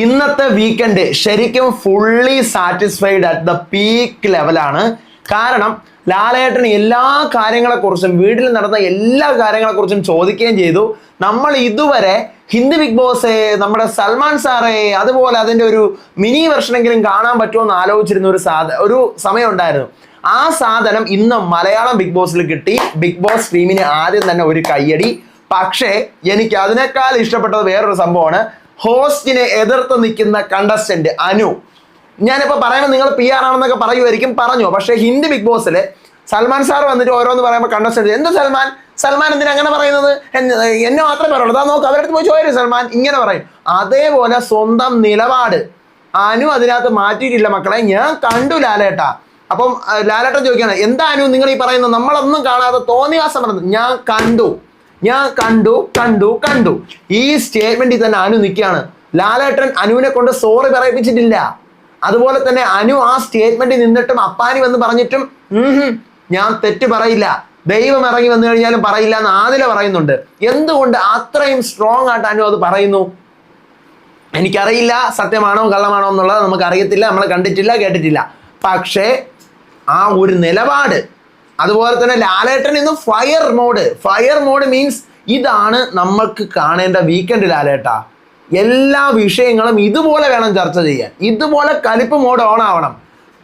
ഇന്നത്തെ വീക്കെൻഡ് ശരിക്കും fully satisfied at the peak ലെവലാണ് കാരണം ലാലേട്ടന് എല്ലാ കാര്യങ്ങളെക്കുറിച്ചും വീട്ടിൽ നടന്ന എല്ലാ കാര്യങ്ങളെക്കുറിച്ചും ചോദിക്കുകയും ചെയ്തു. നമ്മൾ ഇതുവരെ ഹിന്ദി ബിഗ് ബോസ് നമ്മുടെ സൽമാൻ സാറെ അതുപോലെ അതിന്റെ ഒരു മിനി വെർഷനെങ്കിലും കാണാൻ പറ്റുമോ എന്ന് ആലോചിച്ചിരുന്ന ഒരു സാധ ഒരു സമയം ഉണ്ടായിരുന്നു. ആ സാധനം ഇന്ന് മലയാളം ബിഗ് ബോസിൽ കിട്ടി. ബിഗ് ബോസ് ടീമിന് ആദ്യം തന്നെ ഒരു കയ്യടി. പക്ഷേ എനിക്ക് അതിനേക്കാൾ ഇഷ്ടപ്പെട്ടത് വേറൊരു സംഭവമാണ്. ഹോസ്റ്റിനെ എതിർത്ത് നിൽക്കുന്ന കണ്ടസ്റ്റന്റ് അനു. ഞാനിപ്പോൾ പറയുമ്പോൾ നിങ്ങൾ പി ആർ ആണെന്നൊക്കെ പറയുമായിരിക്കും പറഞ്ഞു. പക്ഷേ ഹിന്ദി ബിഗ് ബോസിൽ സൽമാൻ സാർ വന്നിട്ട് ഓരോന്ന് പറയുമ്പോൾ കണ്ടസ്റ്റന്റ് എന്ത് സൽമാൻ? സൽമാൻ എന്തിനാ അങ്ങനെ പറയുന്നത്? എന്നെ മാത്രമേ പറയുള്ളൂ. അതാ നോക്ക് അവരടുത്ത് പോയി ചോദിച്ചു സൽമാൻ ഇങ്ങനെ പറയും. അതേപോലെ സ്വന്തം നിലപാട് അനു അതിനകത്ത് മാറ്റിയിട്ടില്ല മക്കളെ. ഞാൻ കണ്ടു ലാലേട്ടാ. അപ്പം ലാലേട്ടൻ ചോദിക്കാണ് എന്താ അനു നിങ്ങൾ ഈ പറയുന്നത്? നമ്മളൊന്നും കാണാതെ തോന്നിയാസം പറഞ്ഞത്. ഞാൻ കണ്ടു. ഞാൻ കണ്ടു കണ്ടു കണ്ടു. ഈ സ്റ്റേറ്റ്മെന്റിൽ തന്നെ അനു നിൽക്കുകയാണ്. ലാലേട്ടൻ അനുവിനെ കൊണ്ട് സോറി പറയിപ്പിച്ചിട്ടില്ല. അതുപോലെ തന്നെ അനു ആ സ്റ്റേറ്റ്മെന്റിൽ നിന്നിട്ടും അപ്പാനി വന്ന് പറഞ്ഞിട്ടും ഞാൻ തെറ്റ് പറയില്ല. ദൈവം ഇറങ്ങി വന്നു കഴിഞ്ഞാലും പറയില്ല എന്ന് ആദില പറയുന്നുണ്ട്. എന്തുകൊണ്ട് അത്രയും സ്ട്രോങ് ആയിട്ട് അനു അത് പറയുന്നു? എനിക്കറിയില്ല സത്യമാണോ കള്ളമാണോ എന്നുള്ളത് നമുക്ക് അറിയത്തില്ല നമ്മൾ കണ്ടിട്ടില്ല കേട്ടിട്ടില്ല. പക്ഷേ ആ ഒരു നിലപാട് അതുപോലെ തന്നെ ലാലേട്ടൻ ഇന്ന് fire mode fire mode means ഇതാണ് നമ്മൾക്ക് കാണേണ്ട വീക്കെൻഡ് ലാലേട്ട. എല്ലാ വിഷയങ്ങളും ഇതുപോലെ വേണം ചർച്ച ചെയ്യാൻ. ഇതുപോലെ കലിപ്പ് മോഡ് ഓൺ ആവണം.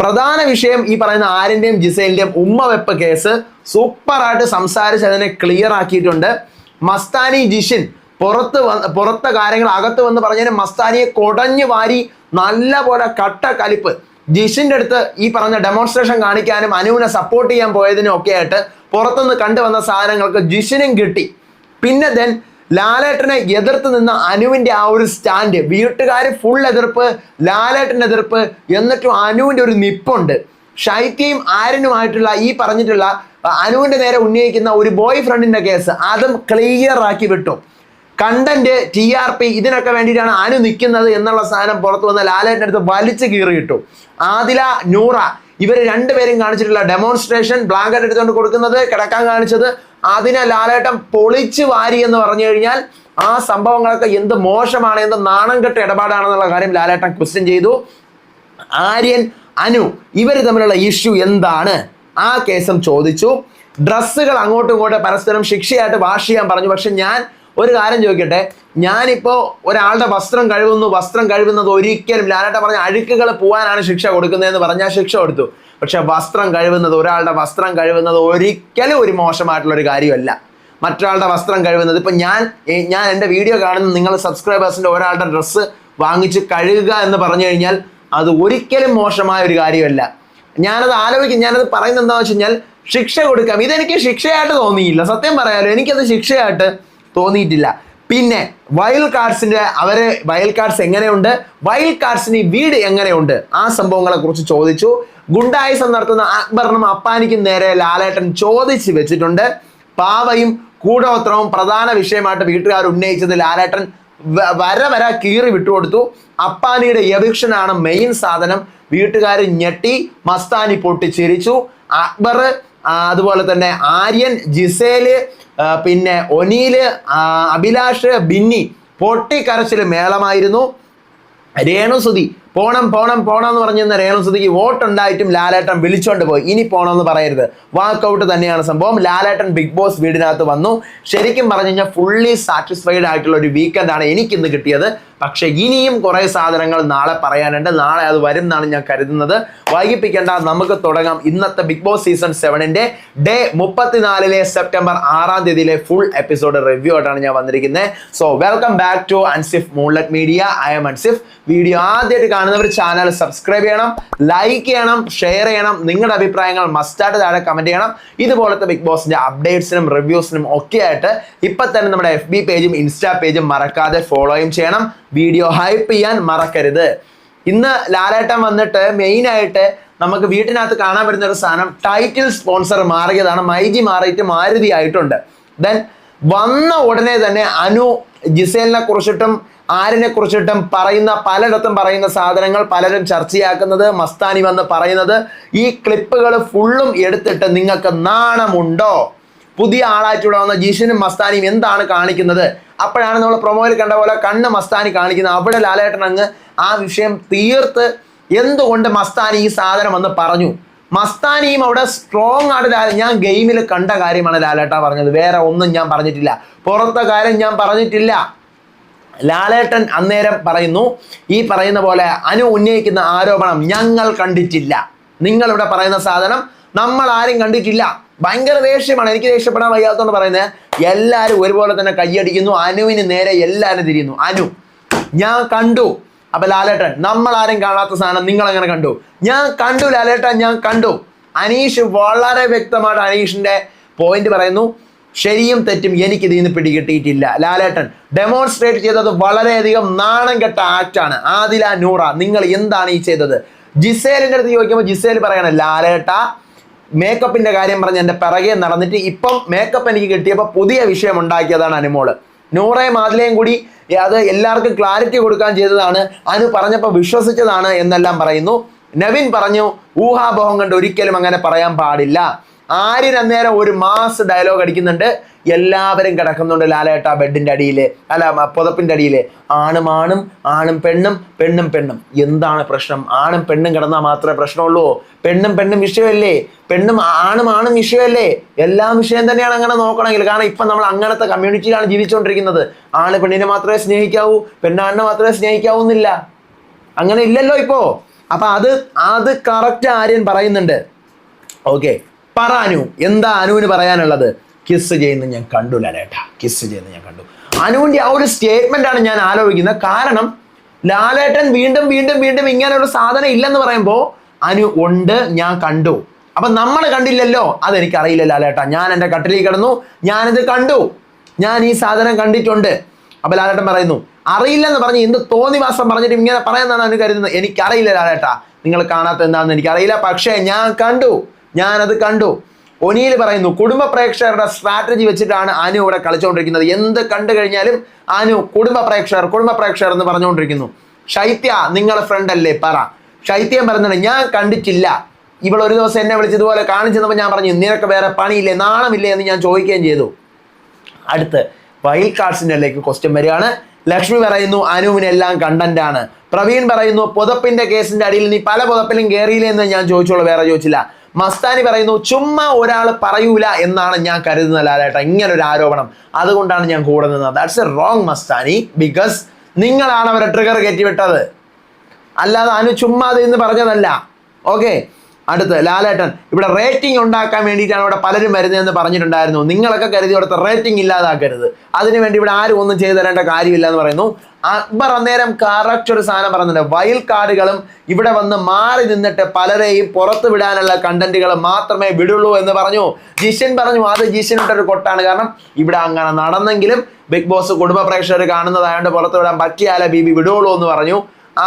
പ്രധാന വിഷയം ഈ പറയുന്ന ആരിന്റെയും ജിസേലിന്റെയും ഉമ്മ വെപ്പ് കേസ് സൂപ്പറായിട്ട് സംസാരിച്ച് അതിനെ ക്ലിയർ ആക്കിയിട്ടുണ്ട്. മസ്താനി ജിഷിൻ പുറത്ത് വന്ന് പുറത്തെ കാര്യങ്ങൾ അകത്ത് വന്ന് പറഞ്ഞതിന് മസ്താനിയെ കൊടഞ്ഞു വാരി നല്ല പോലെ കട്ട കലിപ്പ്. ജിഷിന്റെ അടുത്ത് ഈ പറഞ്ഞ ഡെമോൺസ്ട്രേഷൻ കാണിക്കാനും അനുവിനെ സപ്പോർട്ട് ചെയ്യാൻ പോയതിനും ഒക്കെ ആയിട്ട് പുറത്തുനിന്ന് കണ്ടുവന്ന സാധനങ്ങൾക്ക് ജിഷിനും കിട്ടി. പിന്നെ ദെൻ ലാലേട്ടനെ എതിർത്ത് നിന്ന അനുവിന്റെ ആ ഒരു സ്റ്റാൻഡ് വീട്ടുകാർ ഫുൾ എതിർപ്പ് ലാലേട്ടന്റെ എതിർപ്പ് എന്നിട്ടും അനുവിന്റെ ഒരു നിപ്പുണ്ട്. ഷൈത്യയും ആര്യനുമായിട്ടുള്ള ഈ പറഞ്ഞിട്ടുള്ള അനുവിന്റെ നേരെ ഉന്നയിക്കുന്ന ഒരു ബോയ് ഫ്രണ്ടിന്റെ കേസ് അതും ക്ലിയർ ആക്കി വിട്ടു. കണ്ടന്റ് ടി ആർ പി ഇതിനൊക്കെ വേണ്ടിയിട്ടാണ് അനു നിൽക്കുന്നത് എന്നുള്ള സാധനം പുറത്തു വന്ന ലാലേറ്റിന്റെ അടുത്ത് വലിച്ചു കീറി കിട്ടു ആദില നൂറ ഇവർ രണ്ടുപേരും കാണിച്ചിട്ടുള്ള ഡെമോൺസ്ട്രേഷൻ ബ്ലാങ്കറ്റ് എടുത്തുകൊണ്ട് കൊടുക്കുന്നത് കിടക്കാൻ കാണിച്ചത് അതിനെ ലാലേട്ടം പൊളിച്ചു വാരി എന്ന് പറഞ്ഞു കഴിഞ്ഞാൽ ആ സംഭവങ്ങളൊക്കെ എന്ത് മോശമാണ് എന്ത് നാണം കെട്ട ഇടപാടാണെന്നുള്ള കാര്യം ലാലേട്ടൻ ക്വസ്റ്റ്യൻ ചെയ്തു. ആര്യൻ അനു ഇവർ തമ്മിലുള്ള ഇഷ്യൂ എന്താണ്? ആ കേസും ചോദിച്ചു. ഡ്രസ്സുകൾ അങ്ങോട്ടും ഇങ്ങോട്ടും പരസ്പരം ശിക്ഷയായിട്ട് വാഷ് ചെയ്യാൻ പറഞ്ഞു. പക്ഷെ ഞാൻ ഒരു കാര്യം ചോദിക്കട്ടെ? ഞാനിപ്പോൾ ഒരാളുടെ വസ്ത്രം കഴുകുന്നു വസ്ത്രം കഴുകുന്നത് ഒരിക്കലും ലാലേട്ട പറഞ്ഞ അഴുക്കുകൾ പോകാനാണ് ശിക്ഷ കൊടുക്കുന്നതെന്ന് പറഞ്ഞാൽ ശിക്ഷ കൊടുത്തു. പക്ഷെ വസ്ത്രം കഴുകുന്നത് ഒരാളുടെ വസ്ത്രം കഴുകുന്നത് ഒരിക്കലും ഒരു മോശമായിട്ടുള്ള ഒരു കാര്യമല്ല. മറ്റൊരാളുടെ വസ്ത്രം കഴുകുന്നത് ഇപ്പം ഞാൻ ഞാൻ എന്റെ വീഡിയോ കാണുന്ന നിങ്ങൾ സബ്സ്ക്രൈബേഴ്സിന്റെ ഒരാളുടെ ഡ്രസ്സ് വാങ്ങിച്ച് കഴുകുക എന്ന് പറഞ്ഞു കഴിഞ്ഞാൽ അത് ഒരിക്കലും മോശമായ ഒരു കാര്യമല്ല. ഞാനത് ആലോചിക്കും ഞാനത് പറയുന്നത് എന്താണെന്ന് വെച്ച് കഴിഞ്ഞാൽ ശിക്ഷ കൊടുക്കാം. ഇതെനിക്ക് ശിക്ഷയായിട്ട് തോന്നിയില്ല. സത്യം പറയാലോ എനിക്കത് ശിക്ഷയായിട്ട് തോന്നിയിട്ടില്ല. പിന്നെ വൈൽഡ് കാർഡ്സിന്റെ അവർ വൈൽഡ് കാർഡ്സ് എങ്ങനെയുണ്ട്? വൈൽഡ് കാർഡ്സിന് വീട് എങ്ങനെയുണ്ട്? ആ സംഭവങ്ങളെ കുറിച്ച് ചോദിച്ചു. ഗുണ്ടായിസം നടത്തുന്ന അക്ബറിനും അപ്പാനിക്കും നേരെ ലാലേട്ടൻ ചോദിച്ച് വെച്ചിട്ടുണ്ട്. പാവയും കൂടോത്രവും പ്രധാന വിഷയമായിട്ട് വീട്ടുകാർ ഉന്നയിച്ചത് ലാലേട്ടൻ വര വര കീറി വിട്ടുകൊടുത്തു. അപ്പാനിയുടെ എവിക്ഷനാണ് മെയിൻ സാധനം. വീട്ടുകാർ ഞെട്ടി മസ്താനി പൊട്ടിച്ചിരിച്ചു. അക്ബർ ആ, അതുപോലെ തന്നെ ആര്യൻ ജിസേൽ പിന്നെ ഒനീൽ അഭിലാഷ് ബിന്നി പൊട്ടിക്കരച്ചിൽ മേളമായിരുന്നു. രേണുസുതി പോണം പോണം പോണം എന്ന് പറഞ്ഞിരുന്ന രേണുസുതിക്ക് വോട്ടുണ്ടായിട്ടും ലാലേട്ടൻ വിളിച്ചോണ്ട് പോയി. ഇനി പോണം എന്ന് പറയരുത്. വാക്കൗട്ട് തന്നെയാണ് സംഭവം. ലാലേട്ടൻ ബിഗ് ബോസ് വീടിനകത്ത് വന്നു. ശരിക്കും പറഞ്ഞു കഴിഞ്ഞാൽ ഫുള്ളി സാറ്റിസ്ഫൈഡ് ആയിട്ടുള്ള ഒരു വീക്കെൻഡ് ആണ് എനിക്ക് ഇന്ന് കിട്ടിയത്. പക്ഷെ ഇനിയും കുറേ സാധനങ്ങൾ നാളെ പറയാനുണ്ട്. നാളെ അത് വരും എന്നാണ് ഞാൻ കരുതുന്നത്. വൈകിപ്പിക്കേണ്ട നമുക്ക് തുടങ്ങാം ഇന്നത്തെ ബിഗ് ബോസ് സീസൺ സെവനിന്റെ ഡേ മുപ്പത്തിനാലിലെ സെപ്റ്റംബർ ആറാം തീയതിയിലെ ഫുൾ എപ്പിസോഡ് റിവ്യൂ ആയിട്ടാണ് ഞാൻ വന്നിരിക്കുന്നത്. So welcome back to Ansif moonlet media I M Ansif video ആദ്യമായിട്ട് കാണുന്നവർ ചാനൽ സബ്സ്ക്രൈബ് ചെയ്യണം ലൈക്ക് ചെയ്യണം ഷെയർ ചെയ്യണം. നിങ്ങളുടെ അഭിപ്രായങ്ങൾ മസ്റ്റായിട്ട് താഴെ കമന്റ് ചെയ്യണം. ഇതുപോലത്തെ ബിഗ് ബോസിന്റെ അപ്ഡേറ്റ്സിനും റിവ്യൂസിനും ഒക്കെ ആയിട്ട് ഇപ്പൊ തന്നെ നമ്മുടെ എഫ് ബി പേജും ഇൻസ്റ്റാ പേജും മറക്കാതെ ഫോളോയും ചെയ്യണം. വീഡിയോ ഹൈപ്പ് ചെയ്യാൻ മറക്കരുത്. ഇന്ന് ലാലേട്ടൻ വന്നിട്ട് മെയിനായിട്ട് നമുക്ക് വീട്ടിനകത്ത് കാണാൻ പറ്റുന്ന ഒരു സാധനം ടൈറ്റിൽ സ്പോൺസർ മാറിയതാണ്. മൈജി മാറിയിട്ട് മാരുതി ആയിട്ടുണ്ട്. ദെൻ വന്ന ഉടനെ തന്നെ അനു ജിസേലിനെ കുറിച്ചിട്ടും ആരിനെ കുറിച്ചിട്ടും പറയുന്ന പലയിടത്തും പറയുന്ന സാധനങ്ങൾ പലരും ചർച്ചയാക്കുന്നത് മസ്താനി വന്ന് പറയുന്നത്. ഈ ക്ലിപ്പുകൾ ഫുള്ളും എടുത്തിട്ട് നിങ്ങൾക്ക് നാണമുണ്ടോ? പുതിയ ആളായിട്ടുള്ള വന്ന ജിഷിനും മസ്താനിയും എന്താണ് കാണിക്കുന്നത്? അപ്പോഴാണ് നമ്മൾ പ്രൊമോയിൽ കണ്ട പോലെ കണ്ണ് മസ്താനി കാണിക്കുന്നത്. അവിടെ ലാലേട്ടൻ അങ്ങ് ആ വിഷയം തീർത്ത് എന്തുകൊണ്ട് മസ്താനി ഈ സാധനം വന്ന് പറഞ്ഞു? മസ്താനിയും അവിടെ സ്ട്രോങ് ആണ് ലാല- ഞാൻ ഗെയിമിൽ കണ്ട കാര്യമാണ് ലാലേട്ട പറഞ്ഞത്. വേറെ ഒന്നും ഞാൻ പറഞ്ഞിട്ടില്ല. പുറത്തെ കാര്യം ഞാൻ പറഞ്ഞിട്ടില്ല. ലാലേട്ടൻ അന്നേരം പറയുന്നു ഈ പറയുന്ന പോലെ അനു ഉന്നയിക്കുന്ന ആരോപണം ഞങ്ങൾ കണ്ടിട്ടില്ല. നിങ്ങളിവിടെ പറയുന്ന സാധനം നമ്മൾ ആരും കണ്ടിട്ടില്ല. ഭയങ്കര ദേഷ്യമാണ്. എനിക്ക് ദേഷ്യപ്പെടാൻ വയ്യാത്തോണ്ട് പറയുന്നത് എല്ലാവരും ഒരുപോലെ തന്നെ കൈയടിക്കുന്നു. അനുവിന് നേരെ എല്ലാവരും തിരിയുന്നു. അനു ഞാൻ കണ്ടു. അപ്പൊ ലാലേട്ടൻ നമ്മൾ ആരും കാണാത്ത സാധനം നിങ്ങൾ എങ്ങനെ കണ്ടു? ഞാൻ കണ്ടു ലാലേട്ടൻ ഞാൻ കണ്ടു. അനീഷ് വളരെ വ്യക്തമായിട്ട് അനീഷിന്റെ പോയിന്റ് പറയുന്നു. ശരിയും തെറ്റും എനിക്ക് ഇതിൽ നിന്ന് പിടികിട്ടിയിട്ടില്ല. ലാലേട്ടൻ ഡെമോൺസ്ട്രേറ്റ് ചെയ്തത് വളരെയധികം നാണം കെട്ട ആക്റ്റാണ് ആദില നൂറ നിങ്ങൾ എന്താണ് ഈ ചെയ്തത്? ജിസേലിന്റെ അടുത്ത് ചോദിക്കുമ്പോൾ ജിസേൽ പറയണ ലാലേട്ട മേക്കപ്പിന്റെ കാര്യം പറഞ്ഞ് എന്റെ പിറകെ നടന്നിട്ട് ഇപ്പം മേക്കപ്പ് എനിക്ക് കിട്ടിയപ്പോൾ പുതിയ വിഷയം ഉണ്ടാക്കിയതാണ് അനുമോൾ. നൂറയും ആദിലയും കൂടി അത് എല്ലാവർക്കും ക്ലാരിറ്റി കൊടുക്കാൻ ചെയ്തതാണ്. അത് പറഞ്ഞപ്പോൾ വിശ്വസിച്ചതാണ് എന്നെല്ലാം പറയുന്നു. നവീൻ പറഞ്ഞു ഊഹാപോഹം കണ്ട് ഒരിക്കലും അങ്ങനെ പറയാൻ പാടില്ല. ആര്യൻ അന്നേരം ഒരു മാസ് ഡയലോഗ് അടിക്കുന്നുണ്ട്. എല്ലാവരും കിടക്കുന്നുണ്ട് ലാലേട്ട ബെഡിന്റെ അടിയിൽ അല്ല പുതപ്പിന്റെ അടിയിൽ ആണും ആണും ആണും പെണ്ണും പെണ്ണും പെണ്ണും. എന്താണ് പ്രശ്നം? ആണും പെണ്ണും കിടന്നാൽ മാത്രമേ പ്രശ്നമുള്ളൂ. പെണ്ണും പെണ്ണും വിഷയമല്ലേ? പെണ്ണും ആണും ആണും വിഷയമല്ലേ? എല്ലാം വിഷയം തന്നെയാണ് അങ്ങനെ നോക്കണമെങ്കിൽ. കാരണം ഇപ്പം നമ്മൾ അങ്ങനത്തെ കമ്മ്യൂണിറ്റിയിലാണ് ജീവിച്ചുകൊണ്ടിരിക്കുന്നത്. ആണ് പെണ്ണിനെ മാത്രമേ സ്നേഹിക്കാവൂ പെണ്ണാണിനെ മാത്രമേ സ്നേഹിക്കാവൂ എന്നില്ല. അങ്ങനെ ഇല്ലല്ലോ ഇപ്പോൾ അപ്പൊ അത് അത് കറക്റ്റ് ആര്യൻ പറയുന്നുണ്ട്. ഓക്കെ പറ അനു. എന്താ അനുവിന് പറയാനുള്ളത്? കിസ് ചെയ്യുന്നത് ഞാൻ കണ്ടു ലാലേട്ട കിസ് ചെയ്യുന്നത് ഞാൻ കണ്ടു. അനുവിന്റെ ആ ഒരു സ്റ്റേറ്റ്മെന്റ് ആണ് ഞാൻ ആലോചിക്കുന്നത്. കാരണം ലാലേട്ടൻ വീണ്ടും വീണ്ടും വീണ്ടും ഇങ്ങനെ ഒരു സാധനം ഇല്ലെന്ന് പറയുമ്പോൾ അനു ഉണ്ട് ഞാൻ കണ്ടു. അപ്പൊ നമ്മൾ കണ്ടില്ലല്ലോ? അതെനിക്ക് അറിയില്ല ലാലേട്ട. ഞാൻ എന്റെ കട്ടിലിൽ കിടന്നു. ഞാനിത് കണ്ടു. ഞാൻ ഈ സാധനം കണ്ടിട്ടുണ്ട്. അപ്പൊ ലാലേട്ടൻ പറയുന്നു അറിയില്ലെന്ന് പറഞ്ഞ് എന്ത് തോന്നിവാസം പറഞ്ഞിട്ട് ഇങ്ങനെ പറയുന്നതാണ് അനു കരുതുന്നത്? എനിക്കറിയില്ല ലാലേട്ട. നിങ്ങൾ കാണാത്ത എന്താണെന്ന് എനിക്കറിയില്ല. പക്ഷേ ഞാൻ കണ്ടു. ഞാനത് കണ്ടു. ഒനിയിൽ പറയുന്നു കുടുംബ പ്രേക്ഷകരുടെ സ്ട്രാറ്റജി വെച്ചിട്ടാണ് അനു ഇവിടെ കളിച്ചുകൊണ്ടിരിക്കുന്നത് എന്ത് കണ്ടു കഴിഞ്ഞാലും അനു കുടുംബ പ്രേക്ഷകർ കുടുംബ പ്രേക്ഷകർ എന്ന് പറഞ്ഞുകൊണ്ടിരിക്കുന്നു. ശൈത്യ നിങ്ങളെ ഫ്രണ്ട് അല്ലേ? പറ. ശൈത്യം പറയുന്നുണ്ട് ഞാൻ കണ്ടിട്ടില്ല. ഇവൾ ഒരു ദിവസം എന്നെ വിളിച്ചതുപോലെ കാണിച്ചപ്പോൾ ഞാൻ പറഞ്ഞു നിനക്ക് വേറെ പണിയില്ലേ? നാണമില്ലേ? എന്ന് ഞാൻ ചോദിക്കുകയും ചെയ്തു. അടുത്ത് വൈൽഡ് കാർഡ്സിന്റെ അതിലേക്ക് ക്വസ്റ്റ്യൻ വരികയാണ്. ലക്ഷ്മി പറയുന്നു അനുവിനെല്ലാം കണ്ടന്റാണ് പ്രവീൺ പറയുന്നു പുതപ്പിന്റെ കേസിന്റെ അടിയിൽ നീ പല പുതപ്പിലും കയറിയില്ലേ എന്ന് ഞാൻ ചോദിച്ചോളൂ വേറെ ചോദിച്ചില്ല. മസ്താനി പറയുന്നു ചുമ്മാ ഒരാൾ പറയൂല എന്നാണ് ഞാൻ കരുതുന്ന ലാലേട്ട. ഇങ്ങനെ ഒരു ആരോപണം. അതുകൊണ്ടാണ് ഞാൻ കൂടെ നിന്നത്. That's a wrong Mastani because നിങ്ങളാണ് അവരെ ട്രിഗർ കയറ്റിവിട്ടത്. അല്ലാതെ അനു ചുമ്മാ അത് എന്ന് പറഞ്ഞതല്ല. ഓക്കെ അടുത്ത് ലാലേട്ടൻ ഇവിടെ റേറ്റിംഗ് ഉണ്ടാക്കാൻ വേണ്ടിയിട്ടാണ് ഇവിടെ പലരും വരുന്നതെന്ന് പറഞ്ഞിട്ടുണ്ടായിരുന്നു. നിങ്ങളൊക്കെ കരുതി ഇവിടുത്തെ റേറ്റിംഗ് ഇല്ലാതാക്കരുത്. അതിനുവേണ്ടി ഇവിടെ ആരും ഒന്നും ചെയ്തു തരേണ്ട കാര്യമില്ല എന്ന് പറയുന്നു. അക്ബർ അന്നേരം കറക്റ്റ് ഒരു സാധനം പറയുന്നുണ്ട് വയൽ കാർഡുകളും ഇവിടെ വന്ന് മാറി നിന്നിട്ട് പലരെയും പുറത്ത് വിടാനുള്ള കണ്ടന്റുകൾ മാത്രമേ വിടുള്ളൂ എന്ന് പറഞ്ഞു. ജിഷൻ പറഞ്ഞു അത് ജിഷനിട്ടൊരു കൊട്ടാണ്. കാരണം ഇവിടെ അങ്ങനെ നടന്നെങ്കിലും ബിഗ് ബോസ് കുടുംബ പ്രേക്ഷകർ കാണുന്നതായതുകൊണ്ട് പുറത്ത് വിടാൻ പറ്റിയാലേ ബി ബി വിടുള്ളൂ എന്ന് പറഞ്ഞു.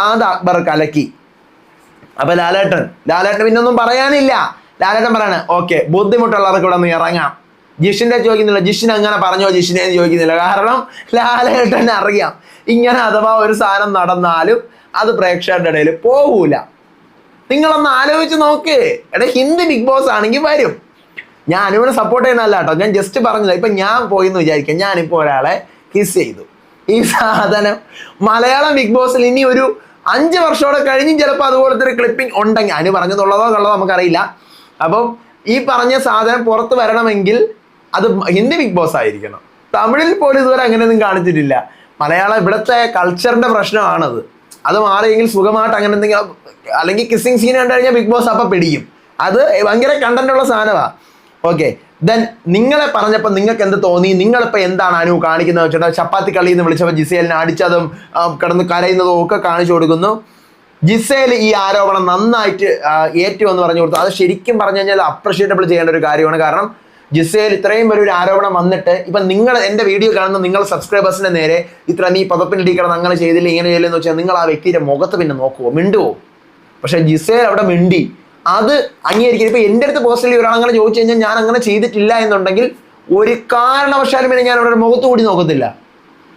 അത് അക്ബർ കലക്കി. അപ്പൊ ലാലേട്ടൻ. ലാലേട്ടൻ പിന്നെ ഒന്നും പറയാനില്ല. ലാലേട്ടൻ പറയാണ് ഓക്കെ ബുദ്ധിമുട്ടുള്ളവർക്ക് ഇവിടെ നിന്ന് ഇറങ്ങാം. ജിഷിന്റെ ചോദിക്കുന്നില്ല. ജിഷിൻ അങ്ങനെ പറഞ്ഞോ? ജിഷിനെ ചോദിക്കുന്നില്ല. കാരണം ലാലേട്ടൻ അറിയാം. ഇങ്ങനെ അഥവാ ഒരു സാധനം നടന്നാലും അത് പ്രേക്ഷകരുടെ ഇടയിൽ പോകൂല നിങ്ങളൊന്ന് ആലോചിച്ച് നോക്ക്. എടാ ഹിന്ദി ബിഗ് ബോസ് ആണെങ്കിൽ വരും. ഞാൻ അനുവിനെ സപ്പോർട്ട് ചെയ്യുന്നതല്ല കേട്ടോ. ഞാൻ ജസ്റ്റ് പറഞ്ഞില്ല. ഇപ്പൊ ഞാൻ പോയി എന്ന് വിചാരിക്കാം. ഞാനിപ്പോൾ ഒരാളെ കിസ് ചെയ്തു. ഈ സാധനം മലയാളം ബിഗ് ബോസിൽ ഇനി ഒരു അഞ്ച് വർഷമോടെ കഴിഞ്ഞും ചിലപ്പോൾ അതുപോലത്തെ ഒരു ക്ലിപ്പിംഗ് ഉണ്ടെങ്കിൽ അനു പറഞ്ഞതുള്ളതോ കള്ളതോ നമുക്കറിയില്ല. അപ്പം ഈ പറഞ്ഞ സാധനം പുറത്ത് വരണമെങ്കിൽ അത് ഹിന്ദി ബിഗ് ബോസ് ആയിരിക്കണം. തമിഴിൽ പോലും ഇതുവരെ അങ്ങനെയൊന്നും കാണിച്ചിട്ടില്ല. മലയാളം ഇവിടുത്തെ കൾച്ചറിന്റെ പ്രശ്നമാണത്. അത് മാറിയെങ്കിൽ സുഖമായിട്ട് അങ്ങനെ എന്തെങ്കിലും അല്ലെങ്കിൽ കിസ്സിങ് സീൻ കണ്ടു കഴിഞ്ഞാൽ ബിഗ് ബോസ് അപ്പം പിടിക്കും അത് ഭയങ്കര കണ്ടന്റുള്ള സാധനമാണ് ഓക്കെ ദെൻ നിങ്ങളെ പറഞ്ഞപ്പോൾ നിങ്ങൾക്ക് എന്ത് തോന്നി? നിങ്ങളിപ്പോൾ എന്താണ് അനു കാണിക്കുന്നത്? വെച്ചിട്ട് ചപ്പാത്തി കളി എന്ന് വിളിച്ചപ്പോൾ ജിസേലിനെ അടിച്ചതും കിടന്ന് കരയുന്നതും ഒക്കെ കാണിച്ചു കൊടുക്കുന്നു. ജിസേൽ ഈ ആരോപണം നന്നായിട്ട് ഏറ്റുവെന്ന് പറഞ്ഞു കൊടുത്തു. അത് ശരിക്കും പറഞ്ഞു കഴിഞ്ഞാൽ അപ്രിഷിയേറ്റബിൾ ചെയ്യേണ്ട ഒരു കാര്യമാണ്. കാരണം ജിസേൽ ഇത്രയും വലിയൊരു ആരോപണം വന്നിട്ട് ഇപ്പം നിങ്ങൾ എന്റെ വീഡിയോ കാണുന്ന നിങ്ങൾ സബ്സ്ക്രൈബേഴ്സിന്റെ നേരെ ഇത്ര നീ പതപ്പിനിടി കിടന്ന് അങ്ങനെ ചെയ്തില്ല ഇങ്ങനെ ചെയ്യില്ലെന്ന് വെച്ചാൽ നിങ്ങൾ ആ വ്യക്തിയുടെ മുഖത്ത് പിന്നെ നോക്കുവോ? മിണ്ടുവോ? പക്ഷേ ജിസേൽ അവിടെ മിണ്ടി. അത് അംഗീകരിക്കും ഇപ്പൊ എന്റെ അടുത്ത് പേഴ്സണലി ഒരാൾ അങ്ങനെ ചോദിച്ചു കഴിഞ്ഞാൽ ഞാൻ അങ്ങനെ ചെയ്തിട്ടില്ല എന്നുണ്ടെങ്കിൽ ഒരു കാരണവശാലും പിന്നെ ഞാൻ അവരുടെ മുഖത്ത് കൂടി നോക്കത്തില്ല.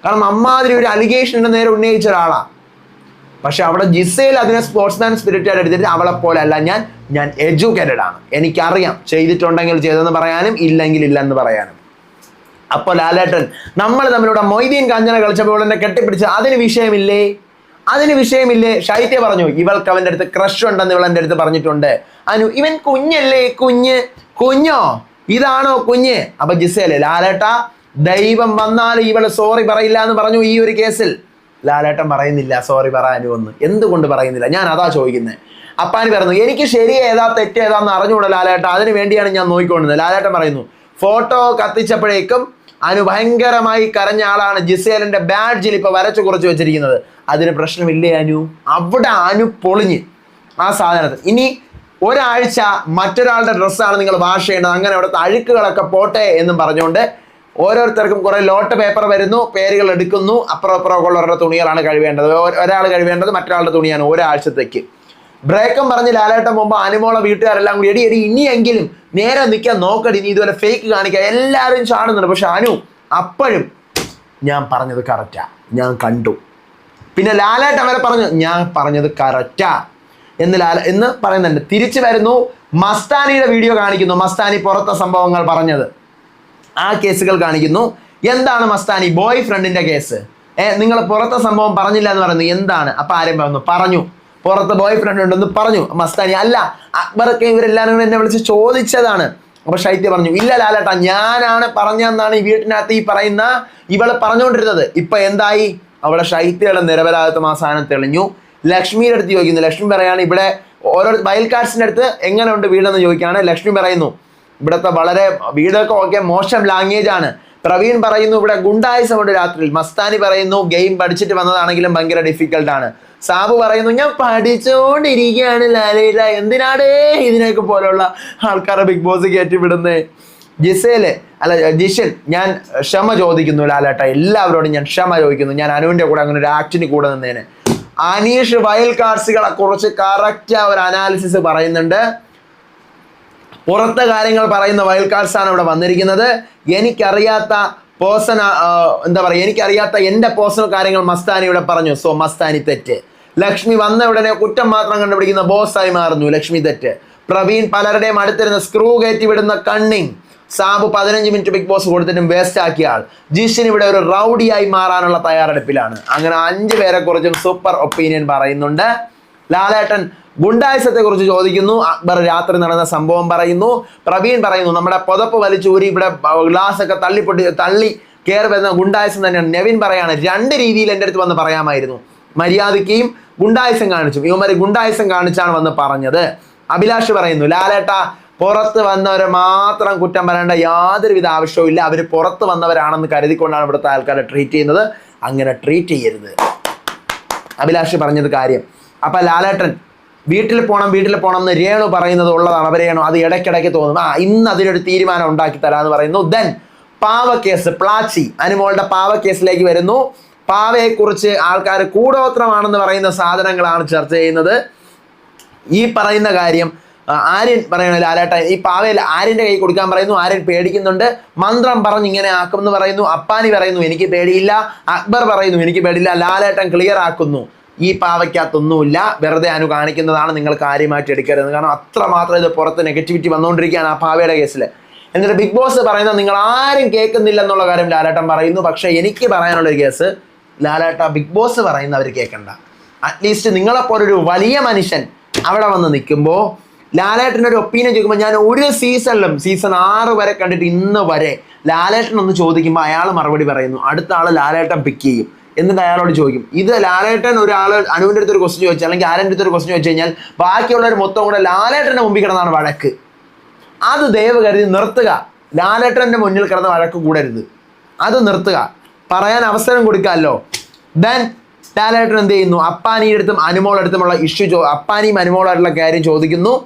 കാരണം അമ്മാതിരി ഒരു അലിഗേഷൻ എന്റെ നേരെ ഉന്നയിച്ച ഒരാളാ. പക്ഷെ അവിടെ ജിസയിൽ അതിനെ സ്പോർട്സ്മാൻ സ്പിരിറ്റ് ആയിട്ട് എടുത്തിട്ട് അവളെ പോലെ അല്ല. ഞാൻ ഞാൻ എഡ്യൂക്കേറ്റഡ് ആണ്. എനിക്കറിയാം. ചെയ്തിട്ടുണ്ടെങ്കിൽ ചെയ്തെന്ന് പറയാനും ഇല്ലെങ്കിൽ ഇല്ലെന്ന് പറയാനും. അപ്പോൾ ലാലേട്ടൻ നമ്മൾ തമ്മിലൂടെ മൊയ്തീൻ കാഞ്ചന കളിച്ചപ്പോൾ എന്നെ കെട്ടിപ്പിടിച്ച് അതിന് വിഷയമില്ലേ? അതിന് വിഷയമില്ലേ? ശൈത്യ പറഞ്ഞു ഇവൾക്ക് അവന്റെ അടുത്ത് ക്രഷ് ഉണ്ടെന്ന് ഇവൾ എന്റെ അടുത്ത് പറഞ്ഞിട്ടുണ്ട്. അനു ഇവൻ കുഞ്ഞല്ലേ കുഞ്ഞ്? കുഞ്ഞോ? ഇതാണോ കുഞ്ഞ്? അപ്പൊ ജിസയല്ലേ ലാലേട്ട ദൈവം വന്നാൽ ഇവൾ സോറി പറയില്ല എന്ന് പറഞ്ഞു ഈ ഒരു കേസിൽ. ലാലേട്ടൻ പറയുന്നില്ല സോറി പറയാനു എന്ന്. എന്തുകൊണ്ട് പറയുന്നില്ല? ഞാൻ അതാ ചോദിക്കുന്നത് അപ്പാനി പറഞ്ഞു എനിക്ക് ശരി ഏതാ തെറ്റ് ഏതാന്ന് അറിഞ്ഞുകൂടാ ലാലേട്ട. അതിന് വേണ്ടിയാണ് ഞാൻ നോക്കിക്കൊണ്ടിരുന്നത്. ലാലേട്ടൻ പറയുന്നു ഫോട്ടോ കത്തിച്ചപ്പോഴേക്കും അനു ഭയങ്കരമായി കരഞ്ഞ ആളാണ് ജിസേലിന്റെ ബാഡ്ജിൽ ഇപ്പൊ വരച്ചു കുറച്ച് വെച്ചിരിക്കുന്നത്. അതിന് പ്രശ്നമില്ലേ അനു? അവിടെ അനു പൊളിഞ്ഞ് ആ സാധനത്തിൽ ഇനി ഒരാഴ്ച മറ്റൊരാളുടെ ഡ്രസ്സാണ് നിങ്ങൾ വാഷ് ചെയ്യേണ്ടത്. അങ്ങനെ അവിടുത്തെ അഴുക്കുകളൊക്കെ പോട്ടെ എന്നും പറഞ്ഞുകൊണ്ട് ഓരോരുത്തർക്കും കുറെ ലോട്ട് പേപ്പർ വരുന്നു പേരുകൾ എടുക്കുന്നു. അപ്പുറം അപ്പുറം ഉള്ളവരുടെ തുണികളാണ് കഴിവേണ്ടത്. ഒരാൾ കഴിവേണ്ടത് മറ്റൊരാളുടെ തുണിയാണ് ഒരാഴ്ചത്തേക്ക്. ബ്രേക്കും പറഞ്ഞ് ലാലേട്ടൻ മുമ്പ് അനുമോളെ വീട്ടുകാരെല്ലാം കൂടി എടി എടി ഇനിയെങ്കിലും നേരെ നിൽക്കാൻ നോക്കടി നീ ഇതുപോലെ ഫേക്ക് കാണിക്കുക എല്ലാവരും ചാടുന്നുണ്ട്. പക്ഷെ അനു അപ്പോഴും ഞാൻ പറഞ്ഞത് കറക്റ്റാ ഞാൻ കണ്ടു. പിന്നെ ലാലേട്ടൻ വരെ പറഞ്ഞു ഞാൻ പറഞ്ഞത് കറക്റ്റാ എന്ന് ലാല എന്ന് പറയുന്നുണ്ട്. തിരിച്ചു വരുന്നു. മസ്താനിയുടെ വീഡിയോ കാണിക്കുന്നു. മസ്താനി പുറത്തെ സംഭവങ്ങൾ പറഞ്ഞത്. ആ കേസുകൾ കാണിക്കുന്നു. എന്താണ് മസ്താനി? ബോയ് ഫ്രണ്ടിന്റെ കേസ്. ഏ നിങ്ങൾ പുറത്തെ സംഭവം പറഞ്ഞില്ല എന്ന് പറയുന്നു എന്താണ്? അപ്പൊ ആരും പറഞ്ഞു പറഞ്ഞു. പുറത്ത് ബോയ് ഫ്രണ്ട് ഉണ്ടെന്ന് പറഞ്ഞു. മസ്താനി അല്ല അക്ബറൊക്കെ ഇവരെല്ലാവരും എന്നെ വിളിച്ച് ചോദിച്ചതാണ്. അപ്പൊ ഷൈത്യ പറഞ്ഞു ഇല്ല ലാലേട്ടാ ഞാനാണ് പറഞ്ഞതെന്നാണ് ഈ വീട്ടിനകത്ത് ഈ പറയുന്ന ഇവൾ പറഞ്ഞുകൊണ്ടിരുന്നത്. ഇപ്പൊ എന്തായി? അവളെ ശൈത്യയുടെ നിരപരാധിത്വം സാധനം തെളിഞ്ഞു. ലക്ഷ്മിയുടെ അടുത്ത് ചോദിക്കുന്നു. ലക്ഷ്മി പറയാണ് ഇവിടെ ഓരോ വയൽക്കാർസിന്റെ അടുത്ത് എങ്ങനെ ഉണ്ട് വീടെന്ന് ചോദിക്കുകയാണ്. ലക്ഷ്മി പറയുന്നു ഇവിടുത്തെ വളരെ വീടൊക്കെ ഓക്കെ മോശം ലാംഗ്വേജ് ആണ്. പ്രവീൺ പറയുന്നു ഇവിടെ ഗുണ്ടായുസമുണ്ട് രാത്രിയിൽ. മസ്താനി പറയുന്നു ഗെയിം പഠിച്ചിട്ട് വന്നതാണെങ്കിലും ഭയങ്കര ഡിഫിക്കൽട്ട് ആണ്. സാബു പറയുന്നു ഞാൻ പഠിച്ചുകൊണ്ടിരിക്കുകയാണ് ലാലേല എന്തിനാടേ ഇതിനൊക്കെ പോലെയുള്ള ആൾക്കാരെ ബിഗ് ബോസ് കയറ്റി വിടുന്നേ ജിസേൽ അല്ല ജിഷൻ ഞാൻ ക്ഷമ ചോദിക്കുന്നു ലാലേട്ട. എല്ലാവരോടും ഞാൻ ക്ഷമ ചോദിക്കുന്നു. ഞാൻ അനുവിന്റെ കൂടെ അങ്ങനെ ഒരു ആക്ടിന് കൂടെ നിന്നേനെ. അനീഷ് വയൽ കാർഡ്സുകളെ കുറിച്ച് കറക്റ്റ് ഒരു അനാലിസിസ് പറയുന്നുണ്ട്. പുറത്തെ കാര്യങ്ങൾ പറയുന്ന വയൽക്കാർസാണ് ഇവിടെ വന്നിരിക്കുന്നത്. എനിക്കറിയാത്ത പേഴ്സൺ എന്താ പറയുക എനിക്കറിയാത്ത എന്റെ പേഴ്സണൽ കാര്യങ്ങൾ മസ്താനി ഇവിടെ പറഞ്ഞു. സോ മസ്താനി തെറ്റ്. ലക്ഷ്മി വന്ന ഉടനെ കുറ്റം മാത്രം കണ്ടുപിടിക്കുന്ന ബോസായി മാറുന്നു ലക്ഷ്മി തെറ്റ്. പ്രവീൺ പലരുടെയും അടുത്തിരുന്ന് സ്ക്രൂ കയറ്റി വിടുന്ന കണ്ണിങ് സാബു പതിനഞ്ച് മിനിറ്റ് ബിഗ് ബോസ് കൊടുത്തിട്ടും വേസ്റ്റ് ആക്കിയ ആൾ. ജിഷിൻ ഇവിടെ ഒരു റൗഡിയായി മാറാനുള്ള തയ്യാറെടുപ്പിലാണ്. അങ്ങനെ അഞ്ചു പേരെ കുറിച്ചും സൂപ്പർ ഒപ്പീനിയൻ പറയുന്നുണ്ട്. ലാലേട്ടൻ ഗുണ്ടായുസത്തെ കുറിച്ച് ചോദിക്കുന്നു. അക്ബർ രാത്രി നടന്ന സംഭവം പറയുന്നു. പ്രവീൺ പറയുന്നു നമ്മുടെ പുതപ്പ് വലിച്ചൂരി ഇവിടെ ഗ്ലാസ് ഒക്കെ തള്ളിപ്പൊട്ടി തള്ളി കയറി വരുന്ന ഗുണ്ടായുസം തന്നെയാണ്. നെവിൻ പറയാണ് രണ്ട് രീതിയിൽ എന്റെ അടുത്ത് വന്ന് പറയാമായിരുന്നു. മര്യാദയ്ക്കും ഗുണ്ടായുസം കാണിച്ചു. ഇവന്മാർ ഗുണ്ടായുസം കാണിച്ചാണ് വന്ന് പറഞ്ഞത്. അഭിലാഷ് പറയുന്നു ലാലേട്ട പുറത്ത് വന്നവരെ മാത്രം കുറ്റം പറയേണ്ട യാതൊരുവിധ ആവശ്യവും ഇല്ല. അവർ പുറത്ത് വന്നവരാണെന്ന് കരുതിക്കൊണ്ടാണ് ഇവിടുത്തെ ആൾക്കാരെ ട്രീറ്റ് ചെയ്യുന്നത്. അങ്ങനെ ട്രീറ്റ് ചെയ്യരുത്. അഭിലാഷ് പറഞ്ഞത് കാര്യം അപ്പൊ ലാലേട്ടൻ വീട്ടിൽ പോകണം വീട്ടിൽ പോകണം എന്ന് രേണു പറയുന്നത് ഉള്ളതാണ്. അവരേണു അത് ഇടയ്ക്കിടയ്ക്ക് തോന്നും ആ ഇന്ന് അതിനൊരു തീരുമാനം ഉണ്ടാക്കി തരാമെന്ന് പറയുന്നു. ദെൻ പാവക്കേസ് പ്ലാച്ചി അനുമോളുടെ പാവക്കേസിലേക്ക് വരുന്നു. പാവയെക്കുറിച്ച് ആൾക്കാർ കൂടോത്രമാണെന്ന് പറയുന്ന സാധനങ്ങളാണ് ചർച്ച ചെയ്യുന്നത്. ഈ പറയുന്ന കാര്യം ആര്യൻ പറയണ ലാലേട്ടൻ ഈ പാവയിൽ ആര്യന്റെ കൈ കൊടുക്കാൻ പറയുന്നു. ആര്യൻ പേടിക്കുന്നുണ്ട്. മന്ത്രം പറഞ്ഞ് ഇങ്ങനെ ആക്കും എന്ന് പറയുന്നു. അപ്പാനി പറയുന്നു എനിക്ക് പേടിയില്ല. അക്ബർ പറയുന്നു എനിക്ക് പേടിയില്ല. ലാലേട്ടൻ ക്ലിയർ ആക്കുന്നു. ഈ പാവയ്ക്കകത്തൊന്നുമില്ല. വെറുതെ അനു കാണിക്കുന്നതാണ് നിങ്ങൾ കാര്യമായിട്ട് എടുക്കരുത്. കാരണം അത്രമാത്രം ഇത് പുറത്ത് നെഗറ്റിവിറ്റി വന്നുകൊണ്ടിരിക്കുകയാണ് ആ പാവയുടെ കേസിൽ എന്നിട്ട് ബിഗ് ബോസ് പറയുന്നത് നിങ്ങൾ ആരും കേൾക്കുന്നില്ല എന്നുള്ള കാര്യം ലാലേട്ടൻ പറയുന്നു. പക്ഷേ എനിക്ക് പറയാനുള്ള ഒരു കേസ് ലാലേട്ട ബിഗ് ബോസ് പറയുന്ന അവർ കേൾക്കണ്ട അറ്റ്ലീസ്റ്റ് നിങ്ങളെപ്പോലൊരു വലിയ മനുഷ്യൻ അവിടെ വന്ന് നിൽക്കുമ്പോൾ ലാലേട്ടന്റെ ഒരു ഒപ്പീനിയൻ ചോദിക്കുമ്പോൾ ഞാൻ ഒരു സീസണിലും സീസൺ ആറ് വരെ കണ്ടിട്ട് ഇന്ന് വരെ ലാലേട്ടൻ ഒന്ന് ചോദിക്കുമ്പോൾ അയാൾ മറുപടി പറയുന്നു. അടുത്ത ആൾ ലാലേട്ടൻ പിക്ക് ചെയ്യും. എന്നിട്ട് അയാളോട് ചോദിക്കും. ഇത് ലാലേട്ടൻ ഒരാൾ അനുവിന്റെ അടുത്ത് ഒരു ക്വസ്റ്റ്യൻ ചോദിച്ചാൽ അല്ലെങ്കിൽ ആരന്റെ അടുത്ത് ഒരു ക്വസ്റ്റ്യൻ ചോദിച്ചു കഴിഞ്ഞാൽ ബാക്കിയുള്ളവർ മൊത്തം കൂടെ ലാലേട്ടന്റെ മുമ്പിൽ കിടന്നാണ് വഴക്ക്. അത് ദയവ് കരുതി നിർത്തുക. ലാലേട്ടന്റെ മുന്നിൽ കിടന്ന വഴക്ക് കൂടരുത്. അത് നിർത്തുക. പറയാൻ അവസരം കൊടുക്കാമല്ലോ. ദെൻ ലാലേട്ടൻ എന്ത് ചെയ്യുന്നു? അപ്പാനിയുടെ അടുത്തും അനുമോളുടെ അടുത്തുമുള്ള ഇഷ്യൂ ചോ അപ്പാനിയും അനുമോളായിട്ടുള്ള കാര്യം ചോദിക്കുന്നു.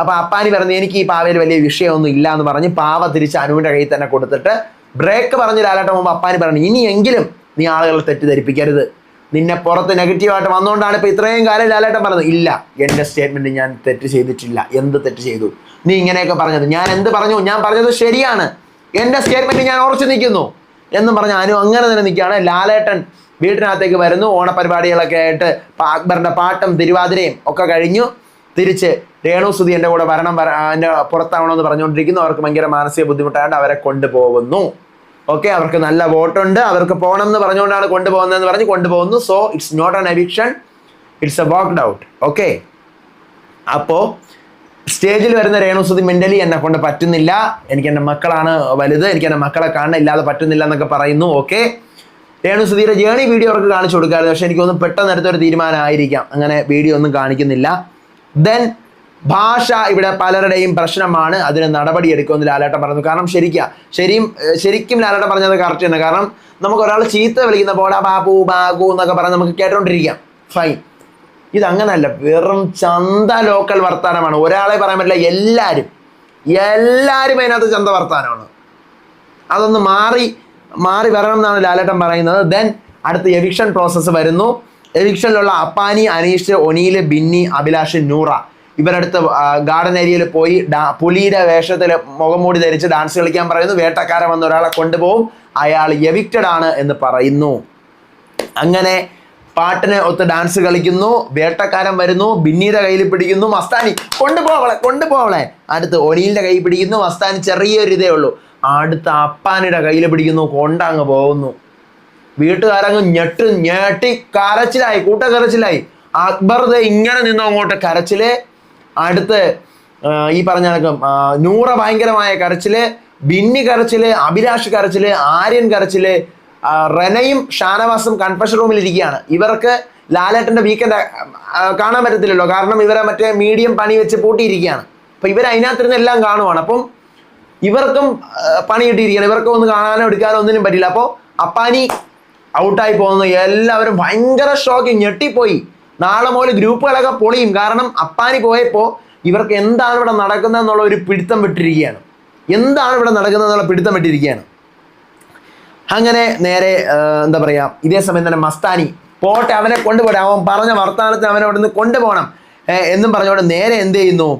അപ്പൊ അപ്പാനി പറഞ്ഞു എനിക്ക് ഈ പാവയിൽ വലിയ വിഷയമൊന്നും ഇല്ല എന്ന് പറഞ്ഞ് പാവ തിരിച്ച് അനുവിന്റെ കയ്യിൽ തന്നെ കൊടുത്തിട്ട് ബ്രേക്ക് പറഞ്ഞ് ലാലേട്ടൻ മുമ്പ് അപ്പാനി പറഞ്ഞു. ഇനിയെങ്കിലും നീ ആളുകളെ തെറ്റിദ്ധരിപ്പിക്കരുത്. നിന്നെ പുറത്ത് നെഗറ്റീവായിട്ട് വന്നുകൊണ്ടാണ് ഇപ്പോൾ ഇത്രയും കാലം ലാലേട്ടൻ പറഞ്ഞത്. ഇല്ല എന്റെ സ്റ്റേറ്റ്മെന്റ് ഞാൻ തെറ്റ് ചെയ്തിട്ടില്ല. എന്ത് തെറ്റ് ചെയ്തു? നീ ഇങ്ങനെയൊക്കെ പറഞ്ഞത്. ഞാൻ എന്ത് പറഞ്ഞു? ഞാൻ പറഞ്ഞത് ശരിയാണ്. എന്റെ സ്റ്റേറ്റ്മെന്റ് ഞാൻ ഉറച്ചു നിൽക്കുന്നു. എന്നും പറഞ്ഞ അനു അങ്ങനെ തന്നെ നിൽക്കുകയാണ്. ലാലേട്ടൻ വീട്ടിനകത്തേക്ക് വരുന്നു. ഓണപരിപാടികളൊക്കെ ആയിട്ട് അക്ബറിന്റെ പാട്ടും തിരുവാതിരയും ഒക്കെ കഴിഞ്ഞു. തിരിച്ച് രേണു സുധി എന്റെ കൂടെ വരണം വര- എന്റെ പുറത്താവണമെന്ന് പറഞ്ഞുകൊണ്ടിരിക്കുന്നു. അവർക്ക് ഭയങ്കര മാനസിക ബുദ്ധിമുട്ടായിട്ട് അവരെ കൊണ്ടുപോകുന്നു. ഓക്കെ അവർക്ക് നല്ല വോട്ടുണ്ട്. അവർക്ക് പോകണം എന്ന് പറഞ്ഞുകൊണ്ടാണ് കൊണ്ടുപോകുന്നതെന്ന് പറഞ്ഞ് കൊണ്ടുപോകുന്നു. So it's not an eviction it's a walked out okay അപ്പോൾ സ്റ്റേജിൽ വരുന്ന രേണുസുതി മെന്റലി എന്നെ കൊണ്ട് പറ്റുന്നില്ല. എനിക്ക് എന്റെ മക്കളാണ് വലുത്. എനിക്ക് എന്റെ മക്കളെ കാണാൻ ഇല്ലാതെ പറ്റുന്നില്ല എന്നൊക്കെ പറയുന്നു. ഓക്കെ രേണുസുതിയുടെ ജേണി വീഡിയോ അവർക്ക് കാണിച്ചു കൊടുക്കാറുണ്ട് പക്ഷെ എനിക്കൊന്നും പെട്ടെന്ന് എടുത്തൊരു തീരുമാനമായിരിക്കാം. അങ്ങനെ വീഡിയോ ഒന്നും കാണിക്കുന്നില്ല. ദെൻ ഭാഷ ഇവിടെ പലരുടെയും പ്രശ്നമാണ്. അതിന് നടപടി എടുക്കുമെന്ന് ലാലേട്ടൻ പറഞ്ഞു. കാരണം ശരിക്കാ ശരിയും ശരിക്കും ലാലേട്ടൻ പറഞ്ഞത് കറക്റ്റ് തന്നെ. കാരണം നമുക്ക് ഒരാൾ ചീത്ത വിളിക്കുന്ന പോടാ ബാബു ബാഗു എന്നൊക്കെ പറഞ്ഞ് നമുക്ക് കേട്ടോണ്ടിരിക്കാം. ഫൈൻ ഇതങ്ങനല്ല. വെറും ചന്ത ലോക്കൽ വർത്താനമാണ്. ഒരാളെ പറയാൻ പറ്റില്ല എല്ലാവരും എല്ലാവരും അതിനകത്ത് ചന്ത വർത്താനമാണ്. അതൊന്ന് മാറി മാറി വരണം എന്നാണ് ലാലേട്ടൻ പറയുന്നത്. ദെൻ അടുത്ത എവിക്ഷൻ പ്രോസസ്സ് വരുന്നു. എവിക്ഷനിലുള്ള അപ്പാനി അനീഷ് ഒനീൽ ബിന്നി അഭിലാഷ് നൂറ. ഇവരടുത്ത് ഗാർഡൻ ഏരിയയിൽ പോയി പുലിയുടെ വേഷത്തിൽ മുഖം മൂടി ധരിച്ച് ഡാൻസ് കളിക്കാൻ പറയുന്നു. വേട്ടക്കാരൻ വന്ന ഒരാളെ കൊണ്ടുപോകും. അയാൾ എവിക്റ്റഡ് ആണ് എന്ന് പറയുന്നു. അങ്ങനെ പാട്ടിന് ഒത്ത് ഡാൻസ് കളിക്കുന്നു. വേട്ടക്കാരൻ വരുന്നു. ബിന്നിയുടെ കയ്യിൽ പിടിക്കുന്നു. മസ്താനി കൊണ്ടുപോവളെ കൊണ്ടുപോവളെ അടുത്ത് ഒനിലിന്റെ കൈ പിടിക്കുന്നു. മസ്താനി ചെറിയൊരു ഇതേ ഉള്ളൂ. അടുത്ത അപ്പാനിയുടെ കയ്യിൽ പിടിക്കുന്നു. കൊണ്ടങ്ങ് പോകുന്നു. വീട്ടുകാരങ്ങ് ഞെട്ട് ഞെട്ടി കരച്ചിലായി കൂട്ടക്കരച്ചിലായി. അക്ബർ ദേ ഇങ്ങനെ നിന്നു അങ്ങോട്ട് കരച്ചിൽ. അടുത്ത് ഈ പറഞ്ഞ നൂറ ഭയങ്കരമായ കരച്ചിൽ ബിന്നി കരച്ചിൽ അഭിലാഷ് കരച്ചിൽ ആര്യൻ കരച്ചിൽ റെനയും ഷാനവാസും കൺഫഷൻ റൂമിൽ ഇരിക്കുകയാണ്. ഇവർക്ക് ലാലേട്ടന്റെ വീക്കെൻഡ് കാണാൻ പറ്റത്തില്ലല്ലോ. കാരണം ഇവരെ മറ്റേ മീഡിയം പണി വെച്ച് പൂട്ടിയിരിക്കുകയാണ്. അപ്പൊ ഇവർ അതിനകത്തിരുന്ന് എല്ലാം കാണുവാണ്. അപ്പം ഇവർക്കും പണി കിട്ടിയിരിക്കുകയാണ്. ഇവർക്കും ഒന്ന് കാണാനോ എടുക്കാനോ ഒന്നിനും പറ്റില്ല. അപ്പോൾ അപ്പാനി ഔട്ടായി പോകുന്നു. എല്ലാവരും ഭയങ്കര ഷോക്ക് ഞെട്ടിപ്പോയി. നാളെ മുതൽ ഗ്രൂപ്പുകളൊക്കെ പൊളിയും. കാരണം അപ്പാനി പോയപ്പോൾ ഇവർക്ക് എന്താണ് ഇവിടെ നടക്കുന്നത് എന്നുള്ള ഒരു പിടുത്തം വിട്ടിരിക്കുകയാണ്. എന്താണ് ഇവിടെ നടക്കുന്നത് എന്നുള്ള പിടുത്തം വിട്ടിരിക്കുകയാണ്. അങ്ങനെ നേരെ എന്താ പറയുക ഇതേ സമയം തന്നെ മസ്താനി പോട്ടെ അവനെ കൊണ്ടുപോട്ടെ അവൻ പറഞ്ഞ വർത്തമാനത്തിന് അവനെ അവിടെ നിന്ന് കൊണ്ടുപോകണം എന്നും പറഞ്ഞുകൊണ്ട് നേരെ എന്ത് ചെയ്യുന്നു?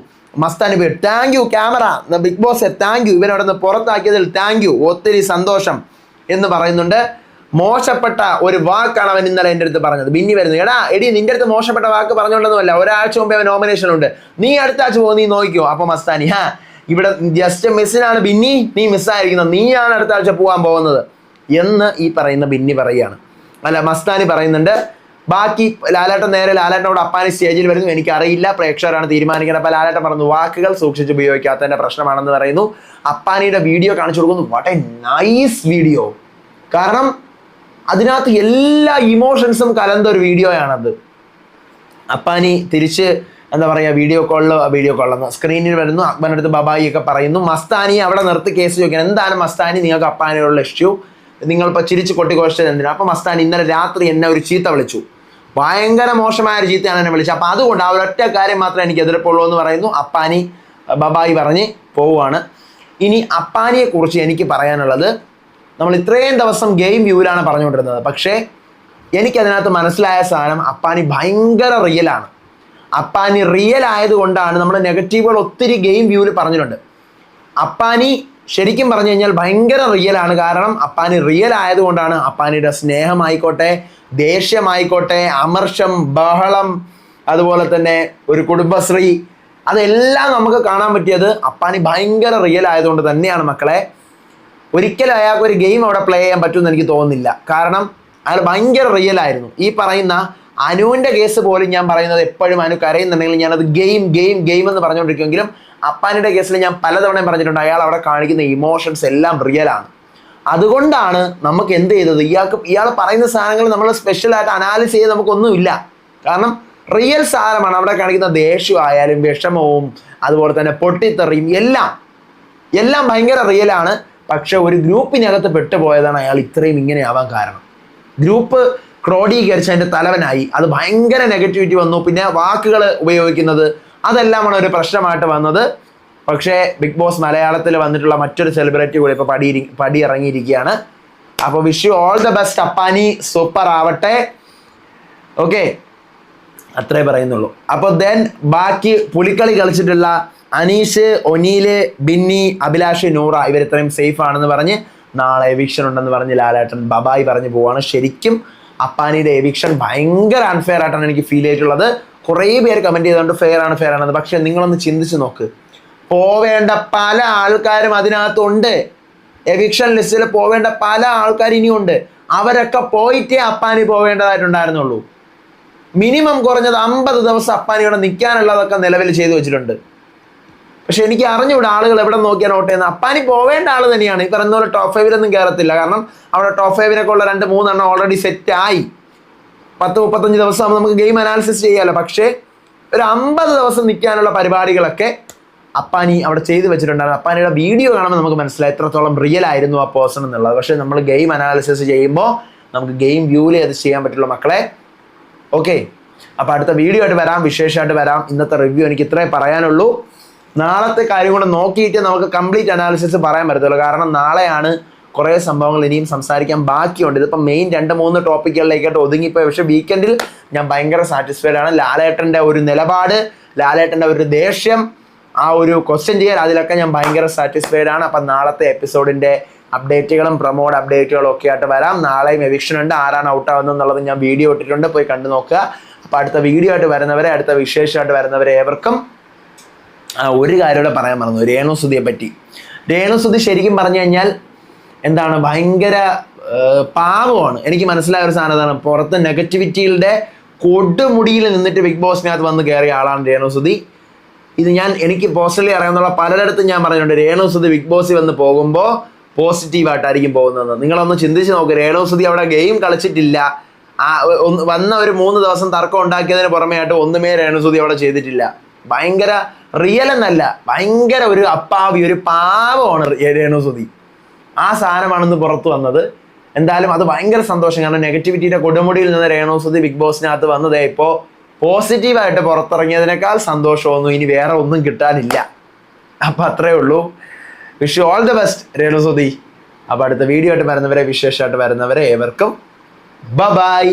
മസ്താനി പോയി thank you camera Big Boss thank you ഇവനവിടെ നിന്ന് പുറത്താക്കിയതിൽ താങ്ക് യു ഒത്തിരി സന്തോഷം എന്ന് പറയുന്നുണ്ട്. മോശപ്പെട്ട ഒരു വാക്കാണ് അവൻ ഇന്നലെ എന്റെ അടുത്ത് പറഞ്ഞത്. ബിന്നി വരുന്നു. എടാ എടി നിന്റെ അടുത്ത് മോശപ്പെട്ട വാക്ക് പറഞ്ഞുകൊണ്ടൊന്നുമല്ല. ഒരാഴ്ച മുമ്പേ അവൻ നോമിനേഷൻ ഉണ്ട്. നീ അടുത്ത ആഴ്ച പോകും നീ നോക്കിയോ അപ്പൊ മസ്താനി ഹാ ഇവിടെ ജസ്റ്റ് മിസ്സിനാണ് ബിന്നി. നീ മിസ്സായിരിക്കുന്നത് നീയാണ് അടുത്ത ആഴ്ച പോകാൻ പോകുന്നത്. എന്ന് ഈ പറയുന്ന ബിന്നി പറയുകയാണ്. അല്ല മസ്താനി പറയുന്നുണ്ട് ബാക്കി ലാലേട്ടൻ നേരെ ലാലേട്ടനോട് അപ്പാനി സ്റ്റേജിൽ വരുന്നു. എനിക്കറിയില്ല. പ്രേക്ഷകരാണ് തീരുമാനിക്കുന്നത്. അപ്പോൾ ലാലേട്ടൻ പറഞ്ഞു വാക്കുകൾ സൂക്ഷിച്ച് ഉപയോഗിക്കാത്തതിന്റെ പ്രശ്നമാണെന്ന് പറയുന്നു. അപ്പാനിയുടെ വീഡിയോ കാണിച്ചു കൊടുക്കുന്നു. വാട്ട് എ നൈസ് വീഡിയോ കാരണം അതിനകത്ത് എല്ലാ ഇമോഷൻസും കലർന്ന ഒരു വീഡിയോയാണത്. അപ്പാനി തിരിച്ച് എന്താ പറയുക വീഡിയോ കോളിൽ വീഡിയോ കോളിൽ സ്ക്രീനിൽ വരുന്നു അക്ബറിന്റെ അടുത്ത് ബബായി ഒക്കെ പറയുന്നു മസ്താനി അവിടെ നിർത്തി കേസ് ചോദിക്കണം. എന്താണ് മസ്താനി? നിങ്ങൾക്ക് അപ്പാനോടുള്ള ഇഷ്യൂ നിങ്ങൾ ഇപ്പോൾ ചിരിച്ച് കൊട്ടിഘോഷിച്ചത് എന്തിനാ? അപ്പോൾ മസ്താനി ഇന്നലെ രാത്രി എന്നെ ഒരു ചീത്ത വിളിച്ചു. ഭയങ്കര മോശമായ ഒരു ചീത്തയാണ് എന്നെ വിളിച്ചത്. അപ്പോൾ അതുകൊണ്ട് ആ ഒരൊറ്റ കാര്യം മാത്രമേ എനിക്ക് എതിർപ്പുള്ളൂ എന്ന് പറയുന്നു. അപ്പാനി ബബായി പറഞ്ഞ് പോവുകയാണ്. ഇനി അപ്പാനിയെ കുറിച്ച് എനിക്ക് പറയാനുള്ളത് നമ്മൾ ഇത്രയും ദിവസം ഗെയിം വ്യൂവിലാണ് പറഞ്ഞുകൊണ്ടിരുന്നത്. പക്ഷേ എനിക്കതിനകത്ത് മനസ്സിലായ സാധനം അപ്പാനി ഭയങ്കര റിയലാണ് അപ്പാനി റിയൽ ആയതുകൊണ്ടാണ് നമ്മൾ നെഗറ്റീവുകൾ ഒത്തിരി ഗെയിം വ്യൂവിൽ പറഞ്ഞിട്ടുണ്ട്. അപ്പാനി ശരിക്കും പറഞ്ഞു കഴിഞ്ഞാൽ ഭയങ്കര റിയലാണ് കാരണം അപ്പാനി റിയൽ ആയതുകൊണ്ടാണ് അപ്പാനിയുടെ സ്നേഹമായിക്കോട്ടെ ദേഷ്യമായിക്കോട്ടെ അമർഷം ബഹളം അതുപോലെ തന്നെ ഒരു കുടുംബശ്രീ അതെല്ലാം നമുക്ക് കാണാൻ പറ്റിയത് അപ്പാനി ഭയങ്കര റിയൽ ആയതുകൊണ്ട് തന്നെയാണ് മക്കളെ. ഒരിക്കലും അയാൾക്ക് ഒരു ഗെയിം അവിടെ പ്ലേ ചെയ്യാൻ പറ്റുമെന്ന് എനിക്ക് തോന്നുന്നില്ല. കാരണം അയാൾ ഭയങ്കര റിയൽ ആയിരുന്നു. ഈ പറയുന്ന അനുവിന്റെ കേസ് പോലും ഞാൻ പറയുന്നത് എപ്പോഴും അനു കരയുന്നുണ്ടെങ്കിൽ ഞാനത് ഗെയിം ഗെയിം ഗെയിം എന്ന് പറഞ്ഞുകൊണ്ടിരിക്കുമെങ്കിലും അപ്പാനിയുടെ കേസിൽ ഞാൻ പലതവണയും പറഞ്ഞിട്ടുണ്ട് അയാൾ അവിടെ കാണിക്കുന്ന ഇമോഷൻസ് എല്ലാം റിയലാണ് അതുകൊണ്ടാണ് നമുക്ക് എന്ത് ചെയ്തത്? ഇയാൾക്ക് ഇയാൾ പറയുന്ന സാധനങ്ങൾ നമ്മൾ സ്പെഷ്യലായിട്ട് അനാലിസ് ചെയ്ത് നമുക്കൊന്നുമില്ല. കാരണം റിയൽ സാധനമാണ് അവിടെ കാണിക്കുന്ന ദേഷ്യമായാലും വിഷമവും അതുപോലെ തന്നെ പൊട്ടിത്തെറിയും എല്ലാം. എല്ലാം ഭയങ്കര റിയലാണ് പക്ഷെ ഒരു ഗ്രൂപ്പിനകത്ത് പെട്ടുപോയതാണ് അയാൾ ഇത്രയും ഇങ്ങനെയാവാൻ കാരണം. ഗ്രൂപ്പ് ക്രോഡീകരിച്ച് അതിന്റെ തലവനായി. അത് ഭയങ്കര നെഗറ്റിവിറ്റി വന്നു. പിന്നെ വാക്കുകൾ ഉപയോഗിക്കുന്നത് അതെല്ലാമാണ് ഒരു പ്രശ്നമായിട്ട് വന്നത്. പക്ഷേ ബിഗ് ബോസ് മലയാളത്തിൽ വന്നിട്ടുള്ള മറ്റൊരു സെലിബ്രിറ്റി കൂടി ഇപ്പോൾ പടി പടി ഇറങ്ങിയിരിക്കുകയാണ്. അപ്പോൾ wish you all the best Appani. Super ആവട്ടെ. ഓക്കെ അത്രേ പറയുന്നുള്ളൂ. അപ്പോൾ ദെൻ ബാക്കി പുലിക്കളി കളിച്ചിട്ടുള്ള അനീഷ് ഒനീൽ ബിന്നി അഭിലാഷ് നൂറ ഇവർ ഇത്രയും സേഫ് ആണെന്ന് പറഞ്ഞ് നാളെ എവിക്ഷൻ ഉണ്ടെന്ന് പറഞ്ഞ് ലാലേട്ടൻ ബബായി പറഞ്ഞു പോവാണ്. ശരിക്കും അപ്പാനിയുടെ എവിക്ഷൻ ഭയങ്കര അൺഫെയർ ആയിട്ടാണ് എനിക്ക് ഫീൽ ചെയ്തിട്ടുള്ളത്. കുറേ പേര് കമന്റ് ചെയ്തുകൊണ്ട് ഫെയർ ആണ് ഫെയർ ആണെന്ന്. പക്ഷെ നിങ്ങളൊന്ന് ചിന്തിച്ച് നോക്ക്. പോവേണ്ട പല ആൾക്കാരും അതിനകത്തുണ്ട്. എവിക്ഷൻ ലിസ്റ്റിൽ പോവേണ്ട പല ആൾക്കാർ ഇനിയുണ്ട്. അവരൊക്കെ പോയിട്ടേ അപ്പാനി പോവേണ്ടതായിട്ടുണ്ടായിരുന്നുള്ളൂ. മിനിമം കുറഞ്ഞത് അമ്പത് ദിവസം അപ്പാനി ഇവിടെ നിൽക്കാനുള്ളതൊക്കെ നിലവിൽ ചെയ്തു വെച്ചിട്ടുണ്ട്. പക്ഷെ എനിക്ക് അറിഞ്ഞുകൂടെ ആളുകൾ എവിടെ നോക്കിയാൽ നോട്ട് ചെയ്യുന്നത്. അപ്പാനി പോവേണ്ട ആൾ തന്നെയാണ്. ഈ പറയുന്ന പോലെ ടോപ്പ് ഫൈവിലൊന്നും കയറത്തില്ല കാരണം അവിടെ ടോപ്പ് ഫൈവിനൊക്കെ ഉള്ള രണ്ട് മൂന്നെണ്ണം ഓൾറെഡി സെറ്റ് ആയി. പത്ത് മുപ്പത്തഞ്ച് ദിവസം നമുക്ക് ഗെയിം അനാലിസിസ് ചെയ്യാമല്ലോ പക്ഷേ ഒരു അമ്പത് ദിവസം നിൽക്കാനുള്ള പരിപാടികളൊക്കെ അപ്പാനി അവിടെ ചെയ്തു വെച്ചിട്ടുണ്ടായിരുന്നു. അപ്പാനിയുടെ വീഡിയോ കാണുമ്പോൾ നമുക്ക് മനസ്സിലായി എത്രത്തോളം റിയൽ ആയിരുന്നു ആ പേഴ്സൺ എന്നുള്ളത്. പക്ഷേ നമ്മൾ ഗെയിം അനാലിസിസ് ചെയ്യുമ്പോൾ നമുക്ക് ഗെയിം വ്യൂവിലേ അത് ചെയ്യാൻ പറ്റുള്ളൂ മക്കളെ. ഓക്കെ അപ്പോൾ അടുത്ത വീഡിയോ ആയിട്ട് വരാം. വിശേഷമായിട്ട് വരാം. ഇന്നത്തെ റിവ്യൂ എനിക്ക് ഇത്രേ പറയാനുള്ളൂ. നാളത്തെ കാര്യം കൂടെ നോക്കിയിട്ട് നമുക്ക് കംപ്ലീറ്റ് അനാലിസിസ് പറയാൻ പറ്റത്തുള്ളൂ. കാരണം നാളെയാണ് കുറേ സംഭവങ്ങൾ ഇനിയും സംസാരിക്കാൻ ബാക്കിയുണ്ട്. ഇതിപ്പോൾ മെയിൻ രണ്ട് മൂന്ന് ടോപ്പിക്കുകളിലേക്കായിട്ട് ഒതുങ്ങിപ്പോയി. പക്ഷേ വീക്കെൻഡിൽ ഞാൻ ഭയങ്കര സാറ്റിസ്ഫൈഡ് ആണ്. ലാലേട്ടന്റെ ഒരു നിലപാട് ലാലേട്ടന്റെ ഒരു ദേഷ്യം ആ ഒരു ക്വസ്റ്റ്യൻ ചെയ്യൽ അതിലൊക്കെ ഞാൻ ഭയങ്കര സാറ്റിസ്ഫൈഡ് ആണ്. അപ്പം നാളത്തെ എപ്പിസോഡിന്റെ അപ്ഡേറ്റുകളും പ്രൊമോഡ് അപ്ഡേറ്റുകളും ഒക്കെ ആയിട്ട് വരാം. നാളെയും എവിക്ഷൻ ഉണ്ട് ആരാണ് ഔട്ട് ആവുന്നത് എന്നുള്ളത് ഞാൻ വീഡിയോ ഇട്ടിട്ടുണ്ട്. പോയി കണ്ടു നോക്കുക. അപ്പോൾ അടുത്ത വീഡിയോ ആയിട്ട് വരുന്നവരെ അടുത്ത വിശേഷമായിട്ട് വരുന്നവരെ ഏവർക്കും ആ ഒരു കാര്യം പറയാൻ മറന്നു. രേണുസുതിയെ പറ്റി. രേണുസുതി ശരിക്കും പറഞ്ഞു കഴിഞ്ഞാൽ എന്താണ് ഭയങ്കര പാവമാണ്. എനിക്ക് മനസ്സിലായ ഒരു സാധനം എന്താണ് പുറത്ത് നെഗറ്റിവിറ്റിയുടെ കൊടുമുടിയിൽ നിന്നിട്ട് ബിഗ് ബോസിനകത്ത് വന്ന് കയറിയ ആളാണ് രേണുസുതി ഇത് ഞാൻ എനിക്ക് പേഴ്സണലി അറിയാവുന്ന പലരിടത്തും ഞാൻ പറഞ്ഞിട്ടുണ്ട് രേണുസുതി ബിഗ് ബോസിൽ വന്ന് പോകുമ്പോൾ പോസിറ്റീവായിട്ടായിരിക്കും പോകുന്നതെന്ന്. നിങ്ങളൊന്ന് ചിന്തിച്ച് നോക്ക് രേണുസുതി അവിടെ ഗെയിം കളിച്ചിട്ടില്ല. ആ വന്ന ഒരു മൂന്ന് ദിവസം തർക്കം ഉണ്ടാക്കിയതിന് പുറമെ ആയിട്ട് ഒന്നുമേ രേണുസുതി അവിടെ ചെയ്തിട്ടില്ല. ഭയങ്കര റിയൽ എന്നല്ല ഭയങ്കര ഒരു അപ്പാവി ഒരു പാവമാണ് രേണുസുതി ആ സാധനമാണെന്ന് പുറത്തു വന്നത്. എന്തായാലും അത് ഭയങ്കര സന്തോഷം കാരണം നെഗറ്റിവിറ്റിയുടെ കൊടുമുടിയിൽ നിന്ന് രേണുസുതി ബിഗ് ബോസിനകത്ത് വന്നതേ ഇപ്പോൾ പോസിറ്റീവായിട്ട് പുറത്തിറങ്ങിയതിനേക്കാൾ സന്തോഷമൊന്നും ഇനി വേറെ ഒന്നും കിട്ടാനില്ല. അപ്പം അത്രേ ഉള്ളൂ. വിഷ് ഓൾ ദ ബെസ്റ്റ് രേണുസുതി അപ്പോൾ അടുത്ത വീഡിയോ ആയിട്ട് വരുന്നവരെ വിശേഷമായിട്ട് വരുന്നവരെ ഏവർക്കും ബ ബായ്